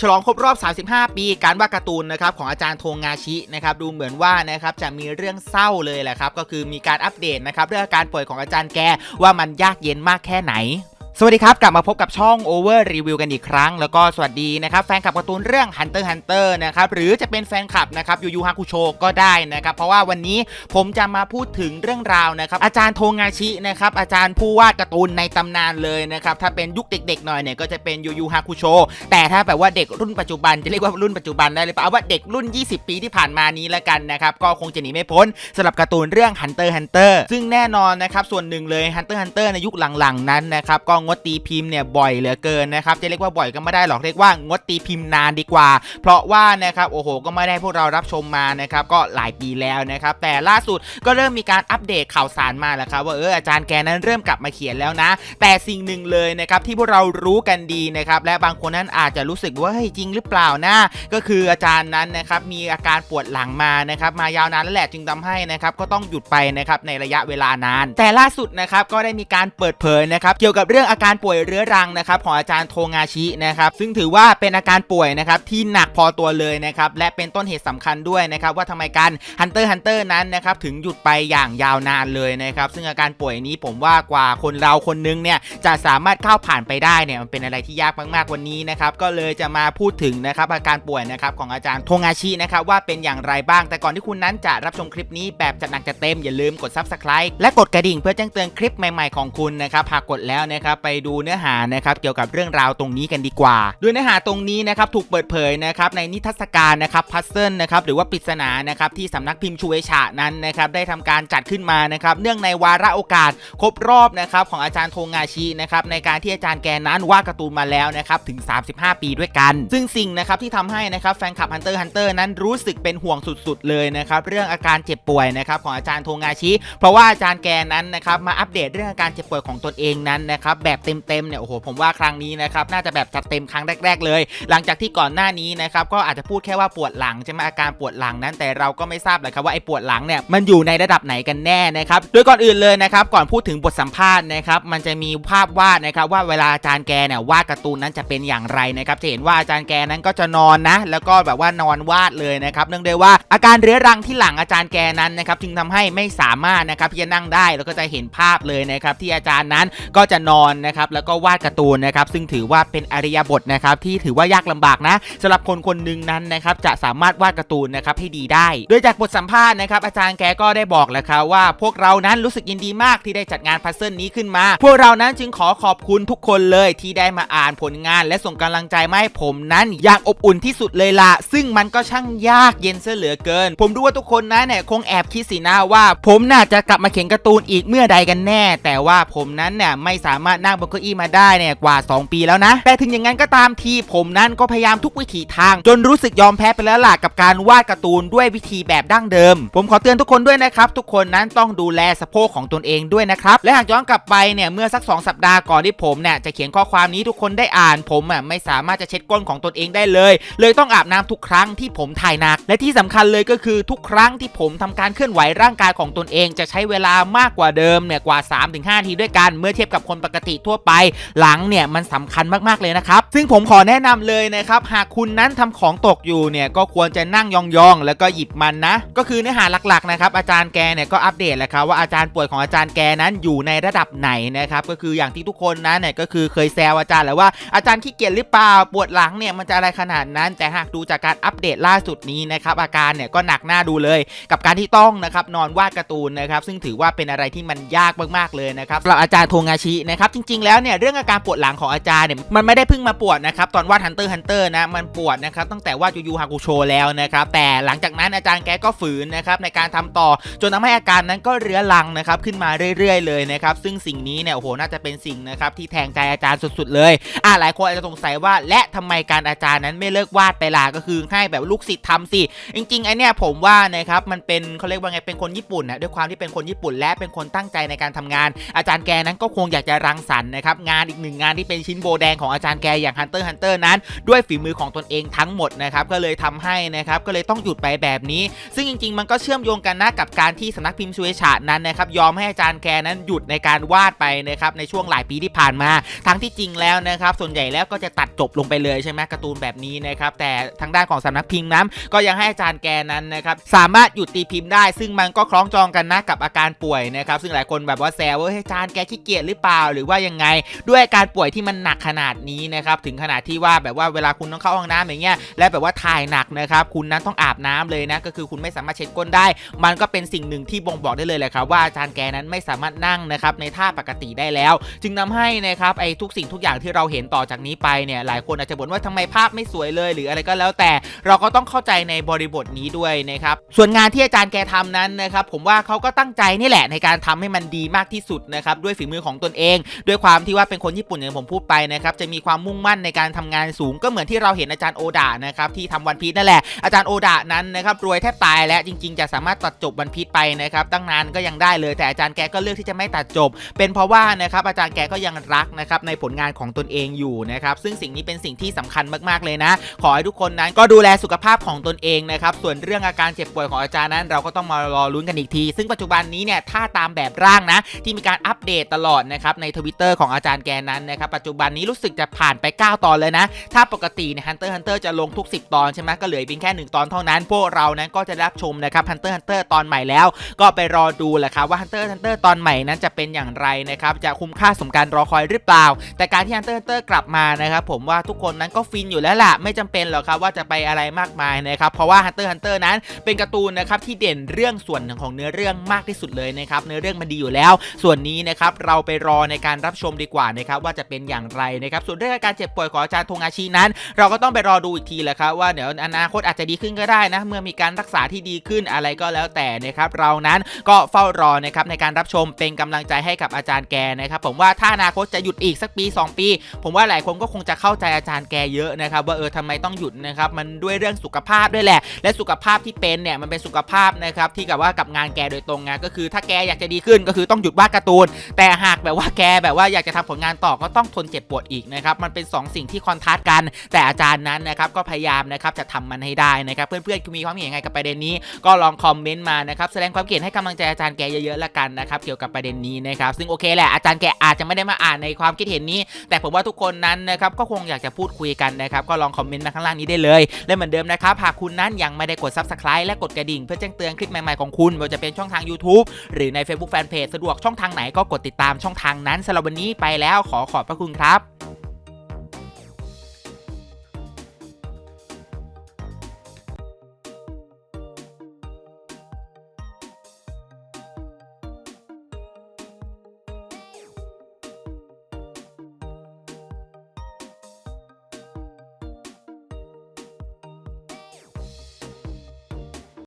ฉลองครบรอบ 35 ปีการวาดการ์ตูนนะครับของอาจารย์โทงาชินะครับดูเหมือนว่านะครับจะมีเรื่องเศร้าเลยแหละครับก็คือมีการอัปเดตนะครับเรื่องการป่วยของอาจารย์แกว่ามันยากเย็นมากแค่ไหน สวัสดีครับ กลับมาพบกับช่อง Over Review กันอีกครั้ง แล้วก็สวัสดีนะครับ แฟนคลับการ์ตูนเรื่อง Hunter x Hunter นะครับหรือจะเป็นแฟนคลับนะครับยูยูฮาคุโชก็ได้นะครับ เพราะว่าวันนี้ผมจะมาพูดถึงเรื่องราวนะครับ อาจารย์โทงาชินะครับ อาจารย์ผู้วาดการ์ตูนในตำนานเลยนะครับ ถ้าเป็นยุคเด็กๆหน่อยเนี่ยก็จะเป็นยูยูฮาคุโชแต่ถ้าแบบว่าเด็กรุ่นปัจจุบันจะเรียกว่ารุ่นปัจจุบันได้หรือเปล่าเอาว่าเด็กรุ่น 20 ปีที่ผ่านมานี้แล้วกันนะครับก็คงจะหนีไม่พ้นสำหรับการ์ตูนเรื่อง Hunter x Hunter ซึ่งแน่นอนนะครับส่วนหนึ่งเลย Hunter x Hunter ในยุคหลังๆนั้นนะครับก็งดตีพิมพ์เนี่ยบ่อยเหลือเกินนะครับจะเรียกว่าบ่อยก็ไม่ได้หรอกเรียกว่างดตีพิมพ์นานดีกว่า เพราะว่านะครับโอ้โห ก็ไม่ได้พวกเรารับชมมานะครับก็หลายปีแล้วนะครับแต่ล่าสุดก็เริ่มมีการอัปเดตข่าวสารมาแล้วครับว่าเอออาจารย์แกนั้นเริ่มกลับมาเขียนแล้วนะ แต่สิ่งหนึ่งเลยนะครับที่พวกเรารู้กันดีนะครับและบางคนนั้นอาจจะรู้สึกว่าเฮ้ยจริงหรือเปล่านะก็คืออาจารย์นั้นนะครับมีอาการปวดหลังมานะครับมายาวนานแล้วแหละจึงทำให้นะครับก็ต้องหยุดไปนะครับในระยะเวลานาน แต่ล่าสุดนะครับก็ได้มีการเปิดเผยนะครับเกี่ยวกับเรื่องอาาการป่วยเรื้อรังนะครับของอาจารย์โทงาชินะครับซึ่งถือว่าเป็นอาการป่วยนะครับที่หนักพอตัวเลยนะครับและเป็นต้นเหตุสำคัญด้วยนะครับว่าทำไมการ Hunter x Hunter นั้นนะครับถึงหยุดไปอย่างยาวนานเลยนะครับซึ่งอาการป่วยนี้ผมว่ากว่าคนเราคนนึงเนี่ยจะสามารถก้าวผ่านไปได้เนี่ยมันเป็นอะไรที่ยากมากๆวันนี้นะครับก็เลยจะมาพูดถึงนะครับอาการป่วยนะครับของอาจารย์โทงาชินะครับว่าเป็นอย่างไรบ้าง แต่ก่อนที่คุณนั้นจะรับชมคลิปนี้แบบจัดหนักจัดเต็มอย่าลืมกด Subscribe และกดกระดิ่งเพื่อแจ้งเตือนคลิปใหม่ๆของคุณนะครับหากกดแล้วนะครับไปดูเนื้อหานะครับเกี่ยวกับเรื่องราวตรงนี้กันดีกว่าด้วยเนื้อหาตรงนี้นะครับถูกเปิดเผยนะครับในนิทรรศการนะครับพัซเซิลนะครับหรือว่าปริศนานะครับที่สำนักพิมพ์ชูเอชะนั้นนะครับได้ทำการจัดขึ้นมานะครับเนื่องในวาระโอกาสครบรอบนะครับของอาจารย์โทงาชินะครับในการที่อาจารย์แกนั้นวาดการ์ตูนมาแล้วนะครับถึง 35 ปีด้วยกัน ซึ่งสิ่งนะครับที่ทำให้นะครับแฟนคลับ Hunter x Hunter นั้นรู้สึกเป็นห่วงสุดๆ เลยนะครับเรื่องอาการเจ็บป่วยนะครับของอาจารย์โทงาชิ เพราะว่าอาจารย์แกนั้นนะครับมาอัปเดตเรื่องอาการเจ็บป่วยของตนเองนั้นนะครับแบบเต็มๆเนี่ยโอ้โหผมว่าครั้งนี้นะครับน่าจะแบบจัดเต็มครั้งแรก ๆ เลย หลังจากที่ก่อนหน้านี้นะครับก็อาจจะพูดแค่ว่าปวดหลังใช่ไหมอาการปวดหลังนั้น แต่เราก็ไม่ทราบเลยครับว่าไอ้ปวดหลังเนี่ยมันอยู่ในระดับไหนกันแน่นะครับโดยก่อนอื่นเลยนะครับก่อนพูดถึงบทสัมภาษณ์นะครับมันจะมีภาพวาดนะครับว่าเวลาอาจารย์แกเนี่ยวาดการ์ตูนนั้นจะเป็นอย่างไรนะครับจะเห็นว่าอาจารย์แกนั้นก็จะนอนนะ แล้วก็แบบว่านอนวาดเลยนะครับเนื่องด้วยว่าอาการเรื้อรังที่หลังอาจารย์แกนั้นนะครับจึงทำให้ไม่สามารถนะครับที่จะนั่งได้แล้วก็จะเห็นภาพเลยนะครับที่อาจารย์นั้นก็จะนอนนะครับแล้วก็วาดการ์ตูนนะครับซึ่งถือว่าเป็นอริยบทนะครับที่ถือว่ายากลำบากนะสำหรับคนคนหนึ่งนั้นนะครับจะสามารถวาดการ์ตูนนะครับให้ดีได้ โดยจากบทสัมภาษณ์นะครับอาจารย์แกก็ได้บอกแล้วครับว่า พวกเรานั้นรู้สึกยินดีมากที่ได้จัดงานพัซเซิลนี้ขึ้นมา พวกเรานั้นจึงขอขอบคุณทุกคนเลยที่ได้มาอ่านผลงาน และส่งกำลังใจมาให้ผมนั้นอย่างอบอุ่นที่สุดเลยล่ะซึ่งมันก็ช่างยากเย็นเสียเหลือเกิน ผมรู้ว่าทุกคนนั้นเนี่ยคงแอบคิดสินะว่า ผมน่าจะกลับมาเขียนการ์ตูนอีกเมื่อใดกันแน่ แต่ว่าผมนั้นเนี่ยไม่สามารถนั่งบนเก้าอี้มาได้เนี่ยกว่า 2 ปีแล้วนะ แต่ถึงอย่างนั้นก็ตามทีผมนั้นก็พยายามทุกวิถีทาง จนรู้สึกยอมแพ้ไปแล้วล่ะกับการวาดการ์ตูนด้วยวิธีแบบดั้งเดิม ผมขอเตือนทุกคนด้วยนะครับ ทุกคนนั้นต้องดูแลสะโพกของตนเองด้วยนะครับและหากย้อนกลับไปเนี่ยเมื่อสัก 2 สัปดาห์ก่อนที่ผมเนี่ยจะเขียนข้อความนี้ทุกคนได้อ่านผมอะไม่สามารถจะเช็ดก้นของตนเองได้เลย เลยต้องอาบน้ำทุกครั้งที่ผมถ่ายหนัก และที่สำคัญเลยก็คือทุกครั้งที่ผมทำการเคลื่อนไหวร่างกายของตนเอง จะใช้เวลามากกว่าเดิมเนี่ยกว่า 3-5ทีด้วยกันเมื่อเทียบกับคนปกติทั่วไป หลังเนี่ยมันสำคัญมากๆเลยนะครับ ซึ่งผมขอแนะนำเลยนะครับ หากคุณนั้นทำของตกอยู่เนี่ยก็ควรจะนั่งยองๆ แล้วก็หยิบมันนะ ก็คือเนื้อหาหลักๆนะครับอาจารย์แกเนี่ยก็อัปเดตแล้วครับว่าอาจารย์ป่วยของอาจารย์แกนั้นอยู่ในระดับไหนนะครับก็คืออย่างที่ทุกคนนั้นเนี่ยก็คือเคยแซวอาจารย์แล้วว่าอาจารย์ขี้เกียจหรือเปล่าปวดหลังเนี่ยมันจะอะไรขนาดนั้น แต่หากดูจากการอัปเดตล่าสุดนี้นะครับอาการเนี่ยก็หนักหน้าดูเลย กับการที่ต้องนะครับนอนวาดการ์ตูนนะครับซึ่งถือว่าเป็นอะไรที่มันยากมากๆเลยนะครับสำหรับอาจารย์โทงาชินะครับจริง ๆ แล้วเนี่ยเรื่องอาการปวดหลังของอาจารย์เนี่ยมันไม่ได้เพิ่งมาปวดนะครับตอนวาดฮันเตอร์ฮันเตอร์นะมันปวดนะครับตั้งแต่วาดยูยูฮากุโชแล้วนะครับแต่หลังจากนั้นอาจารย์แกก็ฝืนนะครับในการทำต่อจนทำให้อาการนั้นก็เรื้อรังนะครับขึ้นมาเรื่อย ๆ เลยนะครับซึ่งสิ่งนี้เนี่ยโอ้โหน่าจะเป็นสิ่งนะครับที่แทงใจอาจารย์สุด ๆ เลยอ่าหลายคนอาจจะสงสัยว่า และทำไมการอาจารย์นั้นไม่เลิกวาดไปล่ะก็คือให้แบบลูกศิษย์ทำสิจริงๆไอเนี่ยผมว่านะครับมันเป็นเขาเรียกว่าไงเป็นคนญี่ปุ่นนะด้วยความที่เป็นคนญี่ปุ่น และเป็นคนตั้งใจในการทำงาน อาจารย์แกนั้นก็คงอยากจะรังสรรค์นะครับงานอีกหนึ่งงานที่เป็นชิ้นโบแดงของอาจารย์แกอย่าง Hunter Hunter นั้น ด้วยฝีมือของตนเองทั้งหมดนะครับก็เลยทำให้นะครับก็เลยต้องหยุดไปแบบนี้ ซึ่งจริง ๆ มันก็เชื่อมโยงกันนะกับการที่สนักพิมพ์ชูเอชานั้นนะครับยอมให้อาจารย์แกนั้นหยุดในการวาดไปนะครับในช่วงหลายปีที่ผ่านมา ทั้งที่จริงแล้วนะครับส่วนใหญ่แล้วก็จะตัดจบลงไปเลยใช่ไหมการ์ตูนแบบนี้นะครับแต่ทางด้านของสำนักพิมพ์นั้นก็ยังให้อาจารย์แกนั้นนะครับสามารถหยุดตีพิมพ์ได้ ซึ่งมันก็คล้องจองกันนะกับอาการป่วยนะครับซึ่งหลายคนแบบว่าแซวว่าอาจารย์แกขี้เกียจหรือเปล่าหรือว่ายังไง ด้วยการป่วยที่มันหนักขนาดนี้นะครับถึงขนาดที่ว่าแบบว่าเวลาคุณต้องเข้าห้องน้ำอย่างเงี้ยและแบบว่าถ่ายหนักนะครับคุณนั้นต้องอาบน้ำเลยนะก็คือคุณไม่สามารถเช็ดก้นได้ มันก็เป็นสิ่งหนึ่งที่บ่งบอกได้เลยแหละครับว่าอาจารย์แกนั้นไม่สามารถนั่งนะครับในท่าปกติได้แล้ว จึงนำให้นะครับไอ้ทุกสิ่งทุกอย่างที่เราเห็นต่อจากนี้ไปเนี่ยหลายคนอาจจะบ่นว่าทำไมภาพไม่สวยเลย หรืออะไรก็แล้วแต่เราก็ต้องเข้าใจในบริบทนี้ด้วยนะครับส่วนงานที่อาจารย์แกทำนั้นนะครับผมว่าเขาก็ตั้งใจนี่แหละในการทำให้มันดีมากที่สุดนะครับด้วยฝีมือของตนเองด้วยความที่ว่าเป็นคนญี่ปุ่นอย่างผมพูดไปนะครับจะมีความมุ่งมั่นในการทำงานสูงก็เหมือนที่เราเห็นอาจารย์โอดานะครับที่ทำวันพีชนั่นแหละอาจารย์โอดานั้นนะครับรวยแทบตายแล้วจริง ๆ จะสามารถตัดจบวันพีชไปนะครับตั้งนานก็ยังได้เลย แต่อาจารย์แกก็เลือกที่จะไม่ตัดจบ เป็นเพราะว่านะครับอาจารย์แกก็ยังรักนะครับในผลงานของตนเองอยู่นะครับซึ่งสิ่งนี้เป็นสิ่งที่สำคัญมากๆเลยนะ ขอให้ทุกคนนั้นก็ดูแลสุขภาพของตนเองนะครับส่วนเรื่องอาการเจ็บป่วยของอาจารย์นั้น เราก็ต้องมารอลุ้นกันอีกที ซึ่งปัจจุบันนี้เนี่ยถ้าตามแบบร่างนะที่มีการอัปเดตตลอดนะครับในทวิตเตอร์ของอาจารย์แกนั้นนะครับปัจจุบันนี้รู้สึกจะผ่านไป 9 ตอนเลยนะ ถ้าปกติเนี่ยฮันเตอร์ฮันเตอร์จะลงทุก 10 ตอนใช่ไหมก็เหลือเพียงแค่ 1 ตอนเท่านั้น พวกเรานั้นก็จะรับชมนะครับฮันเตอร์ฮันเตอร์ตอนใหม่แล้ว ก็ไปรอดูแหละครับว่าฮันเตอร์ฮันเตอร์ตอนใหม่นั้นจะเป็นอย่างไรนะครับจะคุ้มค่าสมการรอคอยหรือเปล่า แต่การที่ฮันเตอร์ฮันเตอร์กลับมานะครับผมว่าทุกคนนั้นก็ฟินอยู่แล้วล่ะไม่จำเป็นหรอกครับว่าจะไปอะไรมากมายนะครับเพราะว่าฮันเตอร์ฮันเตอร์นั้นเป็นการ์ตูนนะครับที่เด่นเรื่องส่วนของเนื้อเรื่องมากที่สุดเลยนะครับเนื้อเรื่องมันดีอยู่แล้ว ส่วนนี้นะครับเราไปรอในการรับชมดีกว่านะครับว่าจะเป็นอย่างไรนะครับส่วนเรื่องการเจ็บป่วยของอาจารย์ทงอาชีนั้น เราก็ต้องไปรอดูอีกทีแหละครับว่าเดี๋ยวอนาคตอาจจะดีขึ้นก็ได้นะ เมื่อมีการรักษาที่ดีขึ้นอะไรก็แล้วแต่นะครับเรานั้นก็เฝ้ารอนะครับในการรับชมเป็นกำลังใจให้กับอาจารย์แกนะครับผมว่าถ้าอนาคตจะหยุดอีกสักปี 2 ปี ผมว่าหลายคนก็คงจะเข้าใจอาจารย์แกเยอะนะครับว่าเออทำไมต้องหยุดนะครับมันด้วยเรื่องสุขภาพด้วยแหละ และสุขภาพที่เป็นเนี่ยมันเป็นสุขภาพนะครับที่กับว่ากับงานแกโดยตรงไงก็คือ ถ้าแกอยากจะดีขึ้นก็คือต้องหยุดวาดการ์ตูน แต่หากแบบว่าแกแบบว่าอยากจะทำผลงานต่อก็ต้องทนเจ็บปวดอีกนะครับมันเป็น 2 สิ่งที่คอนทราสต์กัน แต่อาจารย์นั้นนะครับก็พยายามนะครับจะทำมันให้ได้นะครับเพื่อนๆมีความเห็นยังไงกับประเด็นนี้ ก็ลองคอมเมนต์มานะครับแสดงความคิดเห็นให้กำลังใจอาจารย์แกเยอะๆละกันนะครับเกี่ยวกับประเด็นนี้นะครับซึ่งโอเคแหละอาจารย์แกอาจจะไม่ได้มาอ่านในความคิดเห็นนี้ แต่ผมว่าทุกคนนั้นนะครับก็คงอยากจะพูดคุยกันนะครับก็ลองคอมเมนต์มาข้างล่างนี้ได้เลยและเหมือนเดิมนะครับหากคุณนั้นยังไม่ได้กด subscribe และกดกระดิ่งเพื่อแจ้งเตือนคลิปใหม่ๆของคุณไม่ว่าจะเป็นช่องทาง YouTube หรือใน Facebook Fanpage สะดวกช่องทางไหนก็กดติดตามช่องทางนั้นสำหรับวันนี้ไปแล้วขอขอบพระคุณครับ